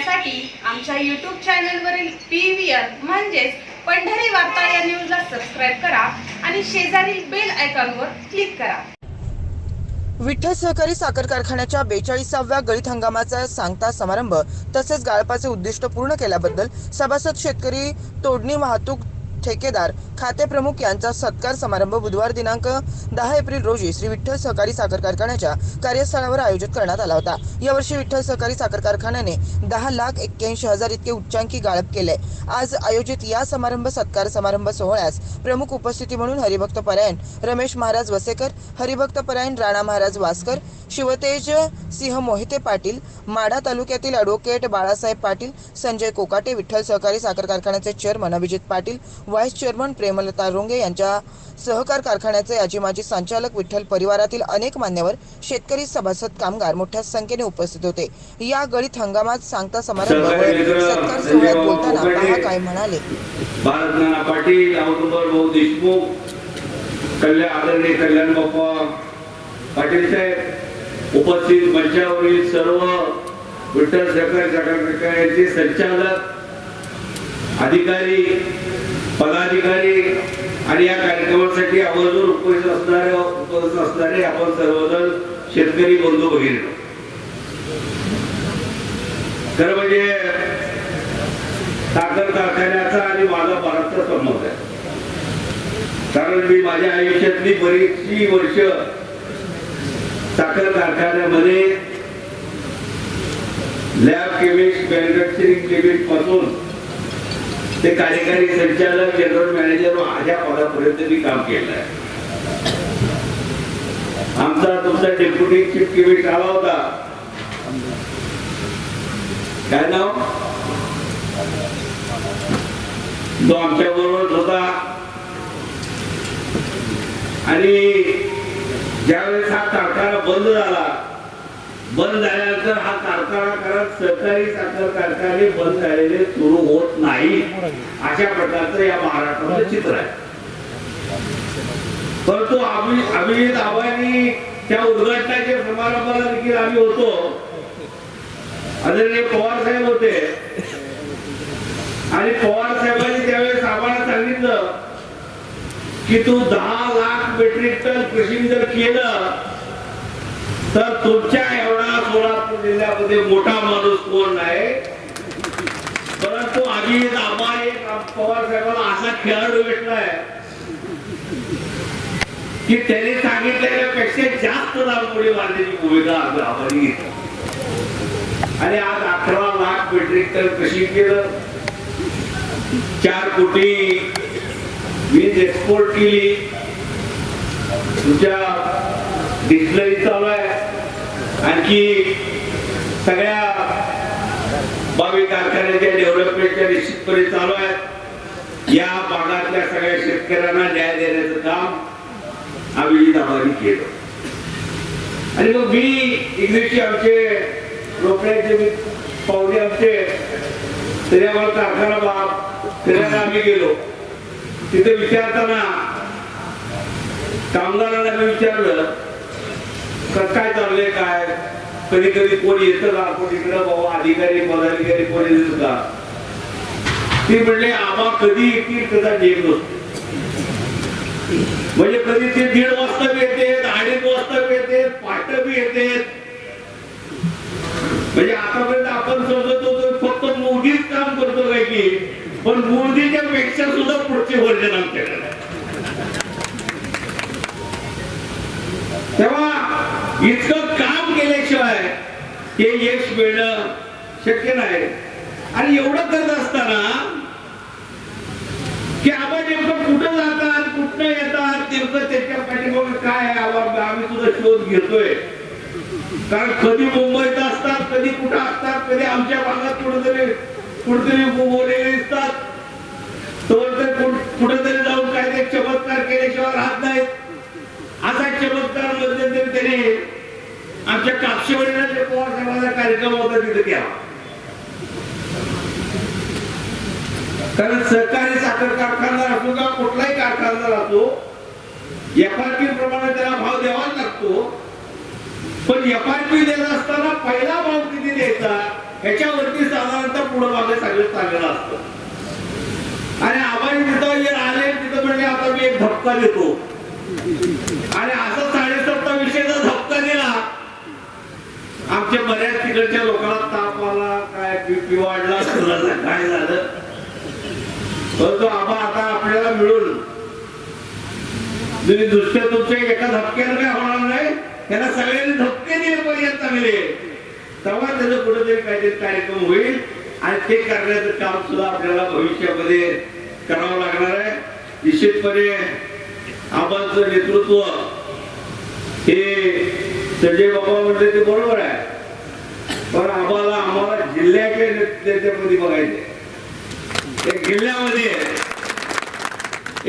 पाहण्यासाठी आमच्या यूट्यूब चॅनलवरील पी व्ही आर म्हणजेच पंढरी वार्ता या न्यूजला सबस्क्राईब करा आणि शेजारील बेल आयकॉनवर क्लिक करा. विठ्ठल सहकारी साखर कारखान्याच्या बेचाळीसाव्या गळीत हंगामाचा सांगता समारंभ तसेच गाळपाचे उद्दिष्ट पूर्ण केल्याबद्दल सभासद शेतकरी तोडणी वाहतूक ठेकेदार खाते प्रमुख यांचा सत्कार समारंभ बुधवार दिनांक दहा एप्रिल रोजी श्री विठ्ठल सहकारी साखर कारखान्याच्या कार्यस्थळावर आयोजित करण्यात आला होता. यावर्षी विठ्ठल सहकारी साखर कारखान्याने दहा लाख एक्क्याऐंशी हजार इतके उच्चांकी गाळप केले. आज आयोजित या समारंभ सत्कार समारंभ सोहळ्यास प्रमुख उपस्थिती म्हणून हरिभक्त परायण रमेश महाराज वसेकर हरिभक्त परायण राणा महाराज वासकर शिवतेज सिंह मोहिते पाटील माढा तालुक्यातील ॲडव्होकेट बाळासाहेब पाटील संजय कोकाटे विठ्ठल सहकारी साखर कारखान्याचे chairman Abhijit Patil vice chairman Premlata Ronge यांच्या सहकार कारखान्याचे आजी माजी संचालक विठ्ठल परिवारातील अनेक मान्यवर शेतकरी सभासद कामगार मोठ्या संख्येने उपस्थित होते या गळीत हंगामात सांगता समारंभ सत्कार सोहळ्यात बोलताना. पहा काय म्हणाले भारत नाना पाटील औदुंबर भाऊ देशमुख कल्याण आदरणीय कल्याण बाप्पा पाटील साहेब उपस्थित मंचावरील सर्व विठ्ठल सहकारी संचालक अधिकारी पदाधिकारी आणि या कार्यक्रमासाठी आवर्जून उपस्थित असणारे उपस्थित असणारे आपण सर्वजण शेतकरी बंधू भगिनी. खरं म्हणजे साखर कारखान्याचा आणि माझा बराचसा संबंध आहे. कारण मी माझ्या आयुष्यातली बरीचशी वर्ष साखर कारखान्यामध्ये लॅब केमिस्ट मॅन्युफॅक्चरिंग केमिस्टपासून ते कार्यकारी संचालक जनरल मॅनेजर माझ्या पदापर्यंत मी काम केलं आहे. आमचा तुमचा डेप्युटी चीफ केमिस्ट आला होता. काय नाव? तो आमच्या बरोबर होता. आणि ज्यावेळेस हा कारखाना बंद झाला बंद झाल्यानंतर हा कारखाना करत सहकारी साखर कारखाने बंद झालेले सुरू होत नाही. अशा प्रकारचं या महाराष्ट्राचं चित्र आहे. परंतु अभिजित आबांनी त्या उद्घाटनाच्या समारंभाला देखील आम्ही होतो. आदरणीय पवार साहेब होते. आणि पवार साहेबांनी त्यावेळेस आम्हाला सांगितलं की तू दहा लाख मेट्रिक टन कृषी जर केलं तर तुमच्या एवढा सोलापूर जिल्ह्यामध्ये मोठा माणूस कोण नाही. परंतु आम्ही आम्हा एक पवार साहेबांना असा खेळाडू भेटलाय की त्याने सांगितलेल्या पेक्षा जास्त दामपुढे मारण्याची भूमिका आम्ही घेतली. आणि आज अकरा लाख मेट्रिक टन कशी केलं? चार कोटी. वीज एक्सपोर्ट केली. तुमच्या डिस्लरी चालू आहे. आणखी सगळ्या बावी कारखान्याच्या डेव्हलपमेंटच्या निश्चितपणे चालू आहेत या भागातल्या सगळ्या शेतकऱ्यांना न्याय देण्याचं काम आम्ही दाबानी केलं. आणि मग मी एक दिवशी आमचे रोकड्याचे मी पाहुणे आमचे तरी आम्हाला कारखाना बाप फिरायला आम्ही गेलो. तिथे विचारताना कामगारांना मी विचारलं काय चाललंय काय? कधी कधी कोण येत का? कोण इकडं बाबा अधिकारी पदाधिकारी कोण येत का? ते म्हणले आम्हा कधी येतील कदा नेम नसतो. म्हणजे कधी ते दीड वाजता बी येते अडीच वाजता बी येते पाट बी येते म्हणजे आतापर्यंत आपण समजत होतो फक्त मोदीच काम करतो काय की पण मोदीच्या पेक्षा सुद्धा पुढचे वर्जन आमच्याकडे. तेव्हा इतकं काम केल्याशिवाय हे यश मिळणं शक्य नाही. आणि एवढं करत असताना की आपण नेमकं कुठं जातात कुठं येतात नेमकं त्याच्या पाठीमागे काय आहे? आम्ही सुद्धा शोध घेतोय. कारण कधी मुंबईत असतात कधी कुठं असतात कधी आमच्या भागात कुठेतरी कुठेतरी बोललेले दिसतात तर ते कुठ- कुठेतरी जाऊन काय ते चमत्कार केल्याशिवाय राहत नाहीत असा चमत्कार मध्यंतरी त्याने आमच्या कापशीवाडीला जे पवार साहेबांचा कार्यक्रम होता तिथे केला. कारण सहकारी साखर कारखानदार असो का कुठलाही कारखानदार असो एफआरपी प्रमाणे त्याला भाव द्यावाच लागतो. पण एफआरपी देत असताना पहिला भाव किती द्यायचा ह्याच्यावरती साधारणतः पुढं मागे सगळं चाललेलं असतं. आणि आम्हाला तिथं आले तिथं म्हणजे आता मी एक धक्का देतो. आणि असं साडेसत्ता आमच्या बऱ्याच तिकडच्या लोकांना ताप आला काय बीपी वाढला काय झालं? परंतु आबा आता आपल्याला मिळून तुम्ही दुसऱ्या तुमच्या एका धपक्यानं काय होणार नाही? त्यांना सगळ्यांनी धपके दिले पाहिजे चांगले तेव्हा त्याचं कुठेतरी काहीतरी कार्यक्रम होईल आणि ते करण्याचं काम सुद्धा आपल्याला भविष्यामध्ये करावं लागणार आहे. निश्चितपणे आबांचं नेतृत्व हे संजय बाबा म्हणले ते बरोबर आहे. पण आम्हाला आम्हाला जिल्ह्याच्या नेत्यामध्ये बघायचे एक जिल्ह्यामध्ये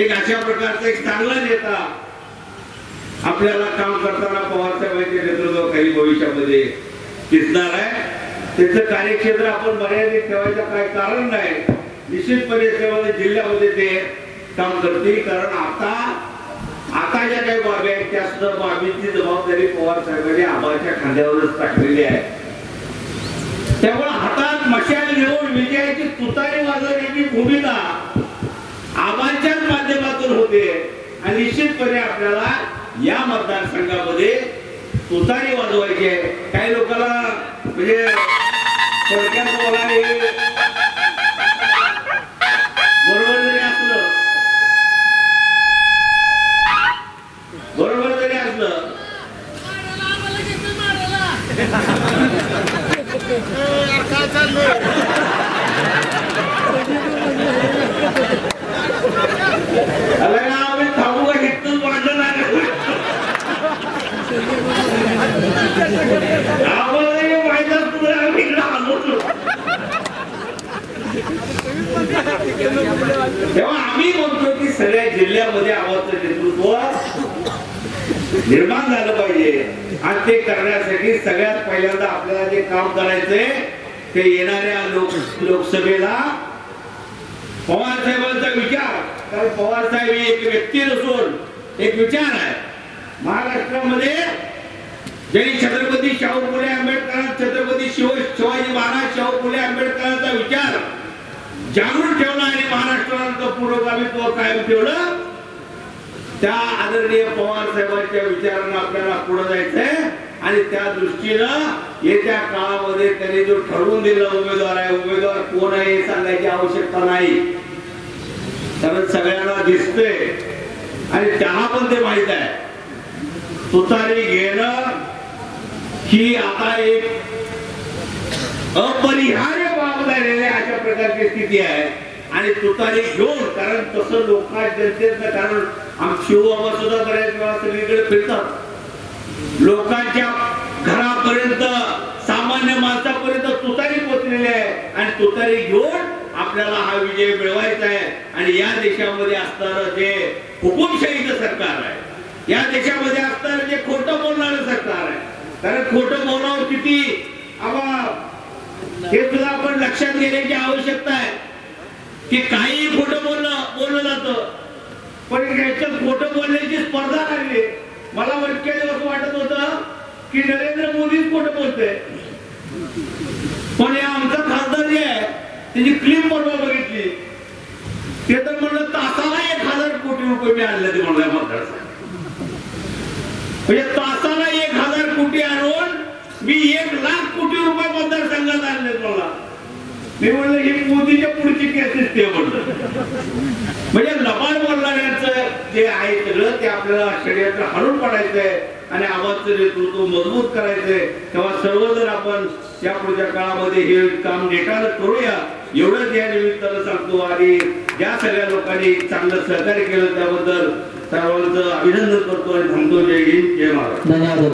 एक अशा प्रकारचा एक चांगला नेता आपल्याला काम करताना पवार साहेबांचे नेतृत्व काही भविष्यामध्ये दिसणार आहे. त्याचं कार्यक्षेत्र आपण मर्यादित ठेवायचं काही कारण नाही. निश्चितपणे त्यामध्ये जिल्ह्यामध्ये ते काम करतील. कारण आता आता ज्या काही बाबी आहेत त्या सुद्धा बाबींची जबाबदारी पवार साहेबांनी आबाच्या खांद्यावरच टाकलेली आहे. त्यामुळे हातात मशाल घेऊन विजयाची तुतारी वाजवण्याची भूमिका आबांच्याच माध्यमातून होते. आणि निश्चितपणे आपल्याला या मतदारसंघामध्ये तुतारी वाजवायची आहे. काही लोकांना म्हणजे थोडक्यात बोलायला हे बरोबर जरी असलं बरोबर जरी असलं अरे ना आम्ही थांबू का इथून वाढलं नाही आम्हाला हे माहीत असतं तर आम्ही इकडे आलो नसतो. तेव्हा आम्ही म्हणतो की सगळ्या जिल्ह्यामध्ये आवाजचं नेतृत्व निर्माण झालं पाहिजे. आणि ते करण्यासाठी सगळ्यात पहिल्यांदा आपल्याला जे काम करायचंय ते येणाऱ्या लोक लोकसभेला पवार साहेबांचा विचार. कारण पवार साहेब ही एक व्यक्ती नसून एक विचार आहे. महाराष्ट्रामध्ये ज्यांनी छत्रपती शाहू फुले आंबेडकर छत्रपती शिव शिवाजी महाराज शाहू फुले आंबेडकरांचा विचार जागृत ठेवा. स्वामित्व कायम ठेवलं. त्या आदरणीय पवार साहेबांच्या विचारानं आपल्याला पुढे जायचंय. आणि त्या दृष्टीनं येत्या काळामध्ये त्यांनी जो ठरवून दिला उमेदवार आहे उमेदवार कोण आहे हे सांगायची आवश्यकता नाही. कारण सगळ्यांना दिसते आणि त्यांना पण ते माहीत आहे. तुतारी घेणं ही आता एक अपरिहार्य बाब झालेली अशा प्रकारची स्थिती आहे. आणि तुतारी घेऊन कारण तसं लोकांना जनतेचं कारण शिवबाबा सुद्धा बऱ्याच वेळा सगळीकडे फिरतात. लोकांच्या घरापर्यंत सामान्य माणसापर्यंत तुतारी पोचलेली आहे. आणि तुतारी घेऊन आपल्याला हा विजय मिळवायचा आहे. आणि या देशामध्ये असणारं जे हुकुमशाहीचं सरकार आहे या देशामध्ये असणारं जे खोटं बोलणारं सरकार आहे कारण खोटं बोलावं किती? आबा हे सुद्धा आपण लक्षात घेण्याची आवश्यकता आहे. की काही खोटं बोलणं बोललं जातं. पण याच्यात खोटं बोलण्याची स्पर्धा लागली मला इतक्या असं वाटत होतं की नरेंद्र मोदीच खोटं बोलतोय. पण हे आमचा खासदार जे आहे त्याची क्लिप परवा बघितली. ते तर म्हणलं तासाला एक हजार कोटी रुपये मी आणले ते म्हणलं मतदारसंघ म्हणजे तासाला एक हजार कोटी आणून मी एक लाख कोटी रुपये मतदारसंघात आणले मला मी म्हणलं ही मोदीच्या पुढची केसेस ते म्हणलं. म्हणजे लबाड बोलणाऱ्यांचं जे आहे सगळं ते आपल्याला षडयंत्र हरून पडायचंय आणि आवाजचं नेतृत्व मजबूत करायचंय. तेव्हा सर्वजण आपण या पुढच्या काळामध्ये हे काम नेटानं करूया एवढंच या निमित्तानं सांगतो. आणि ज्या सगळ्या लोकांनी चांगलं सहकार्य केलं त्याबद्दल सर्वांचं अभिनंदन करतो आणि थांबतो. जय हिंद जय महाराज धन्यवाद.